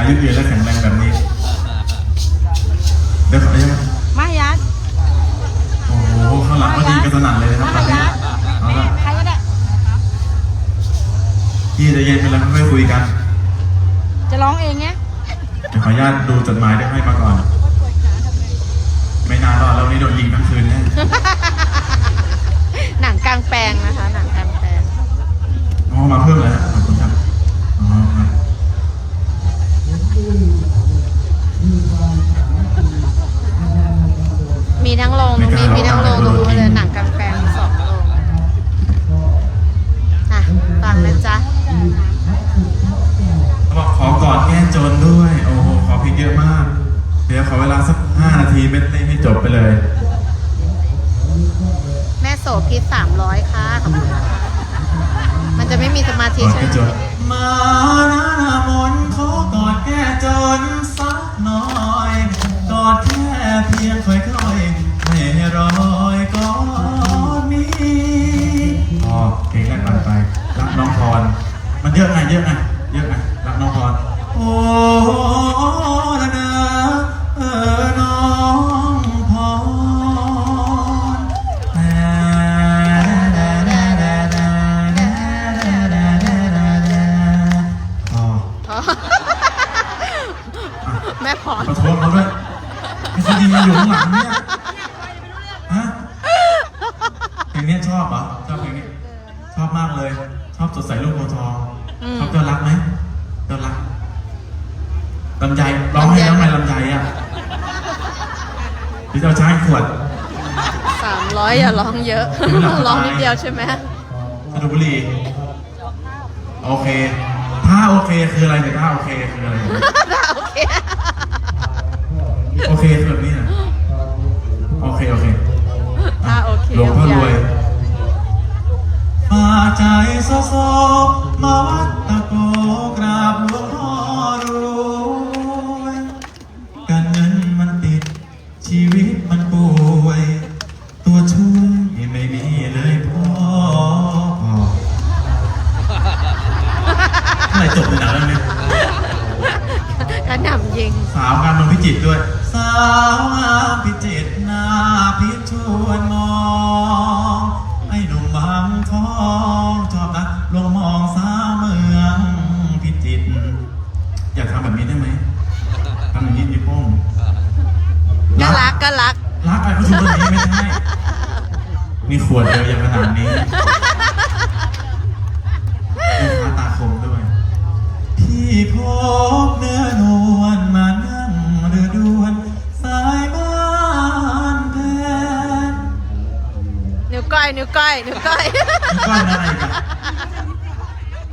ายืดเยื้อและแข็งแรงแบบนี้เดี๋ยวขออนุญาตมายัดโอ้โหข้างหลังก็ดีกันสนั่นเลยนะครับตอนนี้ยัดเอานี่ละใครก็ได้พี่ใจะเย็นกันแล้วไม่คุยกัน จะร้องเองไงเดี๋ยวขออนุญาตดูจดหมายได้ให้มาก่อน ไม่นานรอดแล้วนี่โดนยิงทั้งคืนแน่หนังกลางแปลงนะคะ หนังกลางแปลงอ๋อมาเพิ่มเลยครั จ๊ะเขาบอกขอกอดแก้จนด้วย โอ้โห ขอเพลงเยอะมาก เดี๋ยวขอเวลาสักห้านาทีเม็ดนี้ให้จบไปเลย แม่โสพีสามร้อยค่ะขอบคุณนะคะมันจะไม่มีสมาธิกอดใช่แก้ไหจมนมาหน้ามนต์ขอกอดแก้จนสักหน่อย กอดแค่เพียงค่อยๆไม่ให้รอยกอดมีพอเพลงแรกผ่านไปรักน้องพร มันเยอะไงเยอะไงเยอะไงรักน้องพรโอ้ละนะเออน้องพรอ๋อแม่พรขอโทษเขาด้วยพี่ซีดีอยู่ข้างหลังเนี่ยฮะเพลงนี้ชอบเหรอชอบเพลงนี้ชอบมากเลย ชอบสดใสลูกโพทอง อืมชอบเจ้ารักไหมเจ้ารักลำไยร้องให้ร้องไงลำไยอะหรือจะเอาช้างขวด สามร้อยอย่าร้องเยอะ ร้องนิดเดียวใช่ไหมสนุบุรี โอเค ถ้าโอเคคืออะไรเนี่ยถ้าโอเคคืออะไรเนี่ยโอเคโอเคคือแบบนี้ ชีวิตมันป่วย ตัวช่วยไม่มีเลยพ่อพ่อเมื่อไหร่จบเลยหนังเรื่องนี้กระหน่ำยิง สาวงามเมืองพิจิตรด้วย สาวงามพิจิตรหน้าพิชวนมอง ไอ้หนุ่มบางทอง ก็รักก็รัก รักอะไรเขาชูแบบนี้ไม่ใช่นี่ขวดเดียวยังขนาดนี้ลูกค้าตาคมด้วย พี่พบเนื้อนวลมานั่งเรือด่วน สายบ้านแทนนิ้วก้อย นิ้วก้อย นิ้วก้อยนี่ก้อนอะไรกัน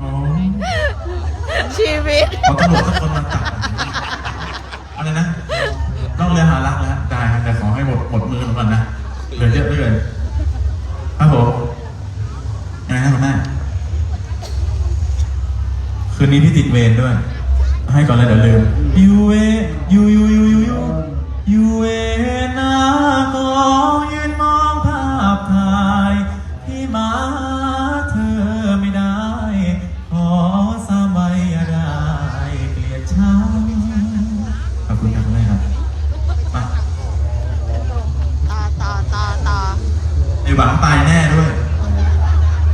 อ๋อชีวิตขอตำรวจสักคนมาจับอะไรนะต้องเรียนหารักแล้วได้ครับแต่ขอให้ห มดหมดมือก่อนนะเหลือเยอะเหลือครับผมยังไงนะคุณแม่คืนนี้พี่ติดเวรด้วย ให้ก่อนเลยเดี๋ยวลืมยูเวยูยูยูยูยูยูเวนาก็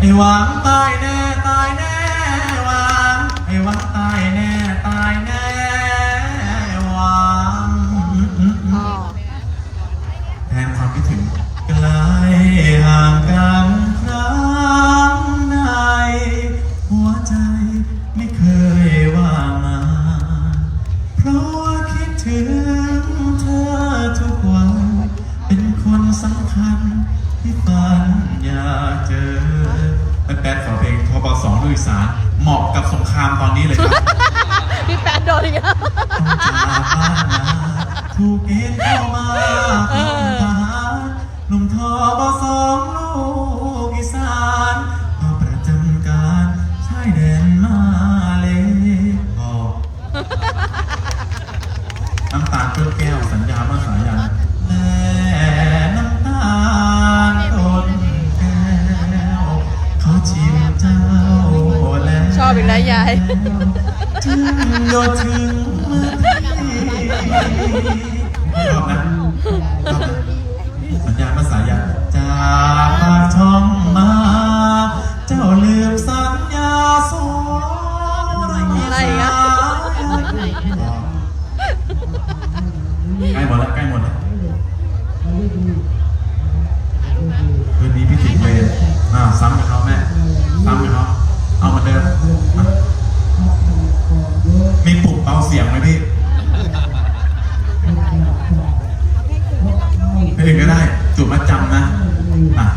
อหวังตายแน่ตายแน่หวังไอหวังตายแน่ตายแน่หวังอ๋อแทนความคิดถึงไกลห่างกันครั้งใดหัวใจไม่เคยว่างงาเพราะว่าคิดถึงเธอทุกวัน เป็นคนสำคัญที่ฝันอยากเจอ แป๊ดขอเพลงทบสองลูกอีสานเหมาะกับสงครามตอนนี้เลยครับพี่แป๊ดโดนอีกแล้วต้องจากบ้านนาถูกเกณฑ์เข้ามาเป็นทหารหนุ่มทอบสองลูกอีสานมาประจำการชายแดนมาเลยบอกน้ำตาลเปรี้ยวแก้ว จึงโยถึงมือที่ชอบนะสัญญาณภาษายาจากปากช่องมา เจ้าลืมสัญญาสองอะไรอะใกล้หมดแล้วใกล้หมดแล้วคืนนี้พี่ติ๋งเวรอ่าซ้ำกับเขาแม่ สียงไหมพี่เพลงก็ได้ จุดมาจำนะอะ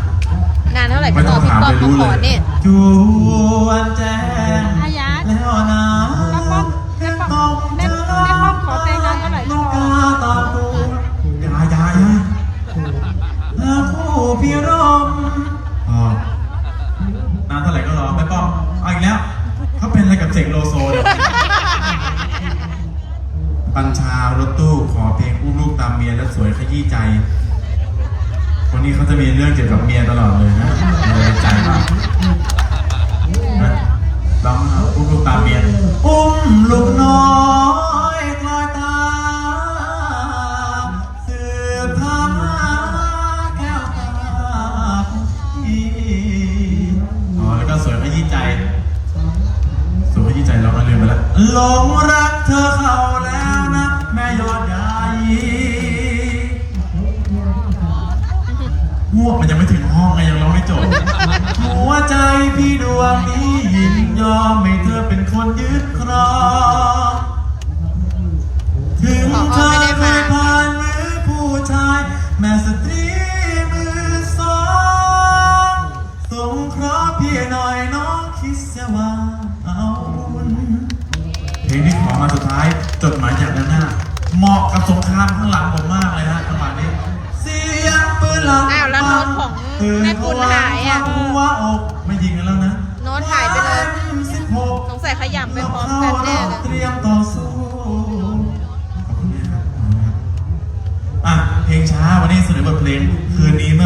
งานเท่าไหร่ไม่ก็บต้ออกงพี่ถามป้อมเลยมารู้ขเลอยเนี่ย จวนแจ้ บัญชารถตู้ขอเพลงอุ้มลูกตามเมียแล้วสวยขยี้ใจ คนนี้เขาจะมีเรื่องเกี่ยวกับเมียตลอดเลยนะเลยใจมากนะลองเอาอุ้มลูกตามเมียอุ้มลูกน้อยกลอยตาสืบทางหาแก้วตาอ๋อแล้วก็สวยขยี้ใจ สวยขยี้ใจเราก็ลืมไปแล้วหลงรักเธอเขา จบ หัวใจพี่ดวงนี้ยินยอมให้เธอเป็นคนยึดครองถึงเธอเคยผ่านมือผู้ชาย แม่สตรีมือสองสงเคราะห์พี่หน่อยน้องคิดเสียว่าเอาบุญเพลงที่ขอมาสุดท้ายจดหมายจากด้านหน้า เหมาะกับสงครามข้างหลังผมมากเลยฮะจังหวะนี้ อ้าวแล้วโน้ตของแม่ปุณหายอะหัวอกไม่ยิงกันแล้วนะ โน้ตหายไปเลยสิบหกสงสัยขยำไปพร้อมกันแน่เลยเตรียมต่อสู้ขอบคุณมากครับขอบคุณครับอะเพลงช้าวันนี้เสนอบทเพลงคืนนี้เมื่อ